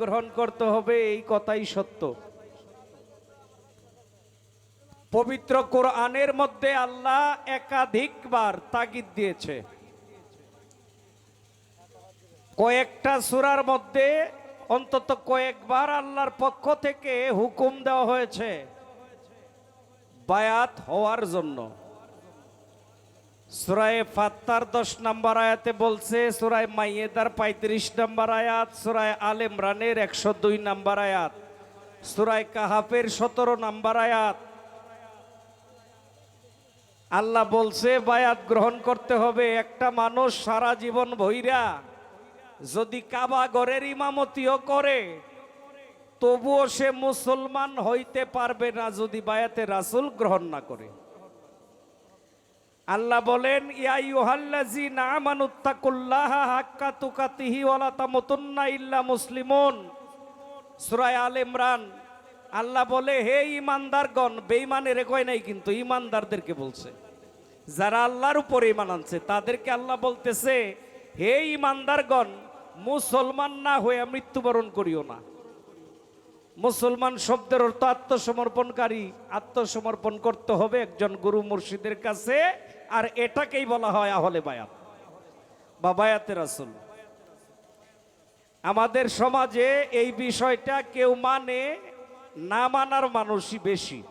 গ্রহণ করতে হবে, এই কথাই সত্য। পবিত্র কোরআনের মধ্যে আল্লাহ একাধিকবার তাগিদ দিয়েছে। কয়েকটা সুরার মধ্যে অন্তত কয়েকবার আল্লাহর পক্ষ থেকে হুকুম দেওয়া হয়েছে, বায়াত হওয়ার জন্য। সুরায় ফাত্তার দশ নম্বর আয়াতে বলছে, সুরায় মাইয়েদার পঁয়ত্রিশ নম্বর আয়াত, সুরায় আল ইমরানের একশো দুই নম্বর আয়াত, সুরায় কাহাফের সতেরো নম্বর আয়াত। আল্লাহ বলছে, বায়াত গ্রহণ করতে হবে একটা মানুষ সারা জীবন ভৈরা, যদি কাবা ঘরের ইমামতিও করে, তবুও সে মুসলমান হইতে পারবে না যদি বায়াতে রাসুল গ্রহণ না করে। আল্লাহ বলেন, ইয়া ইউহাল্লাযিনা আমানুত্তাকুল্লাহা হাক্কা তুকাতিহি ওয়ালা তামুতুন্না ইল্লা মুসলিমুন। সূরা আল ইমরান। আল্লাহ বলে, হে ইমানদারগণ বেঈমানের কয় নাই কিন্তু ইমানদারদেরকে বলছে। যারা আল্লাহর উপরে ইমান আনছে, তাদেরকে আল্লাহ বলতেছে, হে ইমানদারগণ মুসলমান না হয়ে মৃত্যুবরণ করিও না। মুসলমান শব্দের অর্থ আত্মসমর্পণকারী। আত্মসমর্পণ করতে হবে একজন গুরু মুর্শিদের কাছে। আর এটাকেই বলা হয় আহলে বায়াত। বা বায়াতে রাসুল। আমাদের সমাজে এই বিষয়টা কেউ মানে না মানার মানুষই বেশি।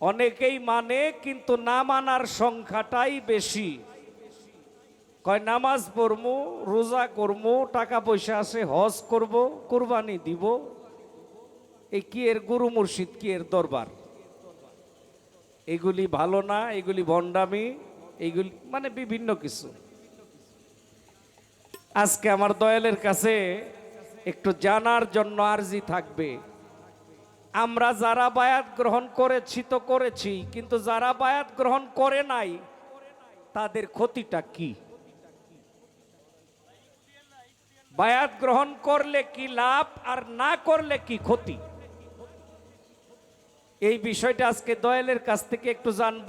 অনেকেই মানে কিন্তু না মানার সংখ্যাটাই বেশি। কয়, নামাজ পড়মু, রোজা করমু, টাকা পয়সা আছে, হজ করব, কুরবানি দিব। এই কি এর গুরু মুর্শিদ, কি এর দরবার? এগুলি ভালো না, এগুলি ভণ্ডামি, এগুলি মানে বিভিন্ন কিছু। আজকে আমার দয়ালের কাছে একটু জানার জন্য আর্জি থাকবে। আমরা যারা বায়াত গ্রহণ করেছি তো করেছি, কিন্তু যারা বায়াত গ্রহণ করে নাই, তাদের ক্ষতিটা কি? বায়াত গ্রহণ করলে কি লাভ আর না করলে কি ক্ষতি? এই বিষয়টা আজকে দয়ালের কাছ থেকে একটু জানব।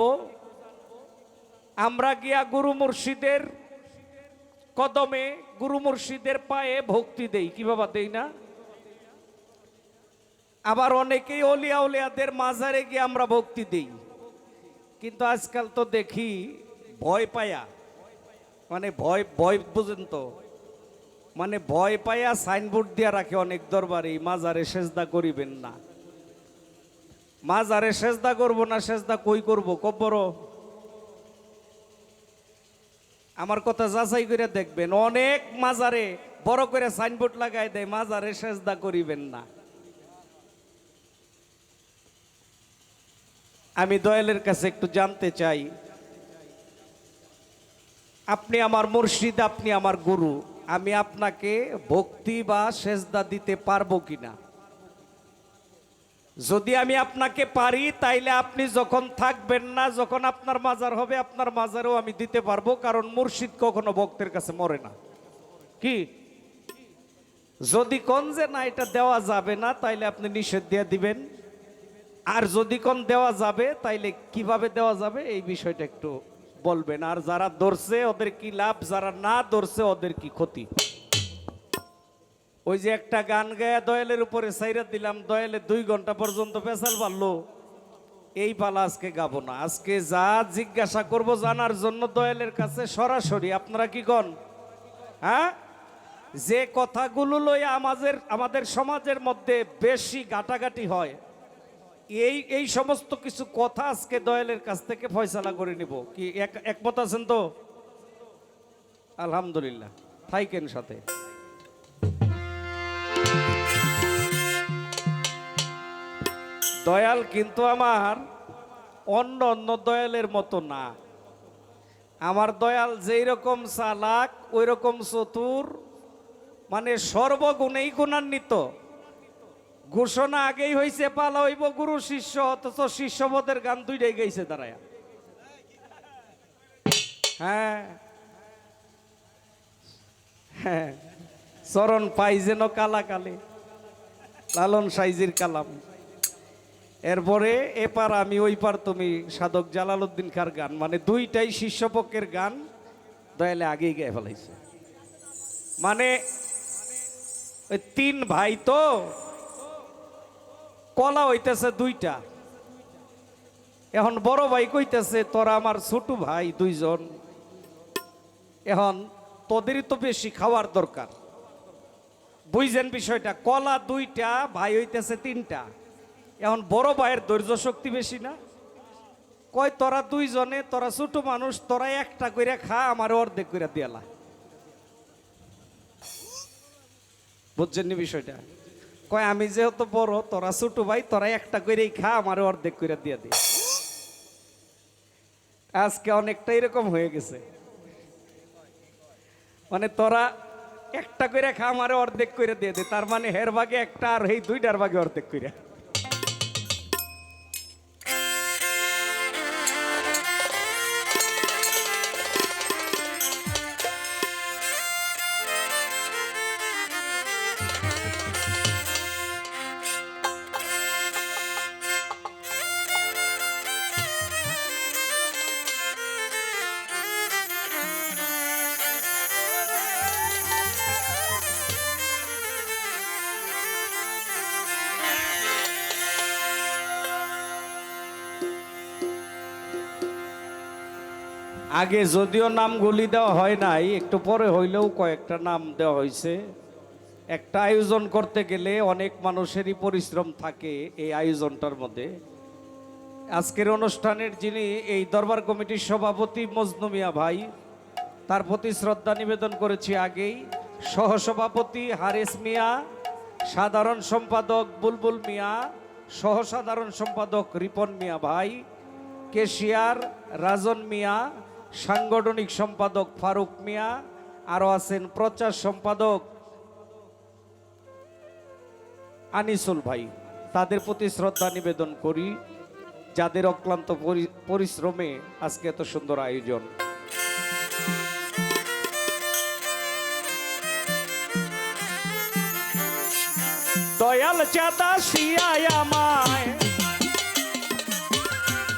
আমরা গিয়া গুরু মুর্শিদের কদমে গুরু মুর্শিদের পায়ে ভক্তি দেই, কি বাবা দেই না? আবার অনেকেই অলিয়া উলিয়াদের মাজারে গিয়ে আমরা ভক্তি দেই। কিন্তু আজকাল তো দেখি ভয় পায়া। মানে ভয় ভয় বুঝেন তো? মানে ভয় পায়া সাইনবোর্ড দিয়া রাখে অনেক দরবারে মাজারে সেজদা করিবেন না। মাজারে সেজদা করব না সেজদা কই করব? কব্বর আমার কথা যাচাই করে দেখবেন, অনেক মাজারে বড় করে সাইনবোর্ড লাগাই দেয়, মাজারে সেজদা করিবেন না। আমি দয়ালের কাছে একটু জানতে চাই। আপনি আমার মুর্শিদ, আপনি আমার গুরু, আমি আপনাকে ভক্তি বা সেজদা দিতে পারব কিনা? যদি আমি আপনাকে পারি, তাইলে আপনি যখন থাকবেন না, যখন আপনার মাজার হবে, আপনার মাজারেও আমি দিতে পারব, কারণ মুর্শিদ কখনো ভক্তের কাছে মরে না। কি? যদি কোন যে না, এটা দেওয়া যাবে না, তাইলে আপনি নিষেধ দিয়ে দিবেন। আর যদি কোন দেওয়া যাবে, তাইলে কীভাবে দেওয়া যাবে, এই বিষয়টা একটু বলবেন। আর যারা ধরছে, ওদের কি লাভ? যারা না ধরছে, ওদের কি ক্ষতি? ওই যে একটা গান গায়া দয়ালের উপরে সাইরা দিলাম, দয়ালে দুই ঘণ্টা পর্যন্ত পেশাল পারল। এই পালা আজকে গাবো না। আজকে যা জিজ্ঞাসা করব জানার জন্য দয়ালের কাছে সরাসরি, আপনারা কি কন? হ্যাঁ? যে কথাগুলো লইয়া আমাদের আমাদের সমাজের মধ্যে বেশি গাটাগাটি হয়, এই এই সমস্ত কিছু কথা আজকে দয়ালের কাছ থেকে ফয়সালা করে নিব। কি এক- একমত আছেন তো? আলহামদুলিল্লাহ। থাইকেন সাথে। দয়াল কিন্তু আমার অন্য অন্য দয়ালের মতো না। আমার দয়াল যেই রকম চালাক, ওই রকম চতুর মানে সর্বগুণেই গুণান্বিত। ঘোষণা আগেই হয়েছে পালা হইব গুরু শিষ্য, অথচ শিষ্যপদের গান দুইটাই গাইছে দাঁড়ায়। হ্যাঁ। হ্যাঁ। চরণ পাই যেন কালা কালে, লালন সাইজির কালাম। এরপরে এপার আমি ওই পার তুমি, সাধক জালালউদ্দিন খার গান। মানে দুইটাই শিষ্যপক্ষের গান, দয়ালে আগেই গেয়ে ফেলাইছে। মানে ওই তিন ভাই তো, কলা হইতেছে দুইটা। এখন বড় ভাই কইতেছে, তোরা আমার ছোট ভাই দুইজন। এখন তোদেরই তো বেশি খাওয়ার দরকার। বুঝছেন বিষয়টা? কলা দুইটা, ভাই হইতেছে তিনটা। এখন বড় ভাইয়ের ধৈর্য শক্তি বেশি না? কয়, তোরা দুইজনে, তোরা ছোট মানুষ, তোরা একটা কইরা খা, আমার অর্ধেক কইরা দিয়ালা বুঝছেন বিষয়টা? কয়, আমি যেহেতু বড়, তোরা ছোট ভাই, তোরা একটা কইরেই খা, আমার অর্ধেক কইরা দিয়া দে। আজকে অনেকটা এরকম হয়ে গেছে। মানে তোরা একটা করে খা, আমারে অর্ধেক করে দিয়ে দে। তার মানে হের ভাগে একটা আর এই দুইটার ভাগে অর্ধেক করে আগে যদিও নামগুলি দেওয়া হয় নাই একটু পরে হইলেও কয়েকটা নাম দেওয়া হয়েছে একটা আয়োজন করতে গেলে অনেক মানুষেরই পরিশ্রম থাকে এই আয়োজনটার মধ্যে। আজকের অনুষ্ঠানের যিনি এই দরবার কমিটির সভাপতি মজনু মিয়া ভাই, তার প্রতি শ্রদ্ধা নিবেদন করেছি আগেই। সহসভাপতি হারিস মিয়া, সাধারণ সম্পাদক বুলবুল মিয়া, সহসাধারণ সম্পাদক রিপন মিয়া ভাই, কেশিয়ার রাজন মিয়া, সাংগঠনিক সম্পাদক ফারুক মিয়া, আরও আছেন প্রচার সম্পাদক আনিসুল ভাই, তাদের প্রতি শ্রদ্ধা নিবেদন করি, যাদের অক্লান্ত পরি- পরিশ্রমে আজকে এত সুন্দর আয়োজন। দয়াল চাঁদা শিয়ায় আমায়,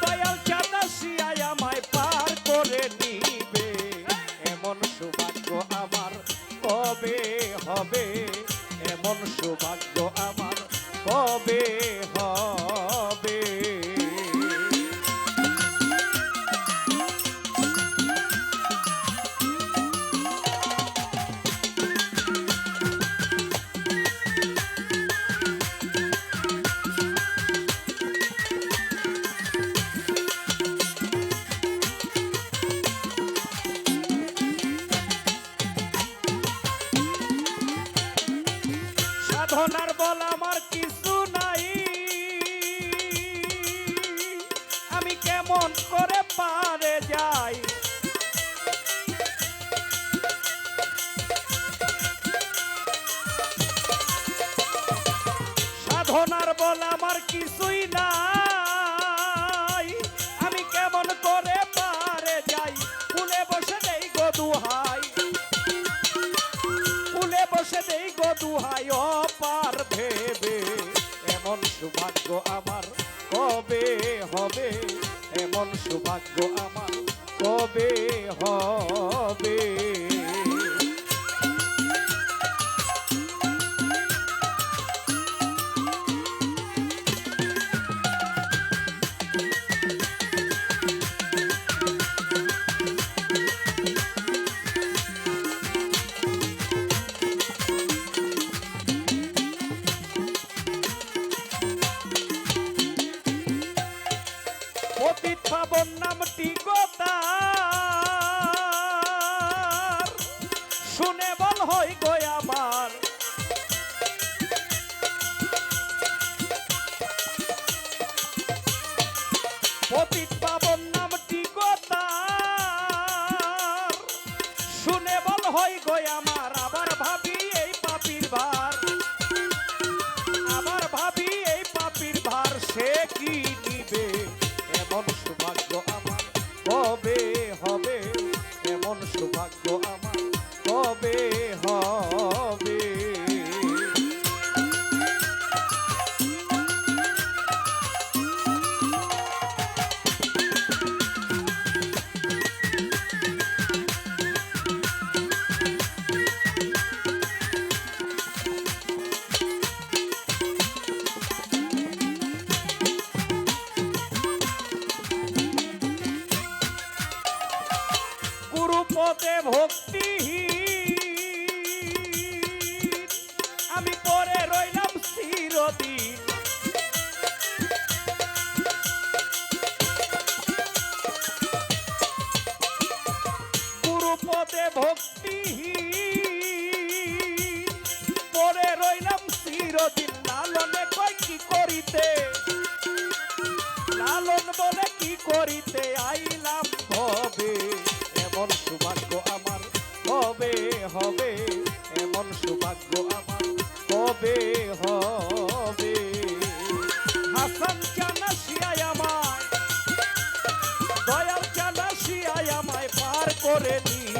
দয়াল চাঁদা শিয়ায় আমায় পার করে নিবে। এমন সৌভাগ্য আমার কবে হবে? এমন সৌভাগ্য কেমন করে পারে যাই সাধনার বল সৌভাগ্য আমার। কবে কই পদে ভক্তি আমি পরে রইলাম চিরদিন। গুরু পদে ভক্তি পরে রইলাম চিরদিন। লালনে কয়, কি করিতে? লালন বলে, কি করিতে? করে নিবে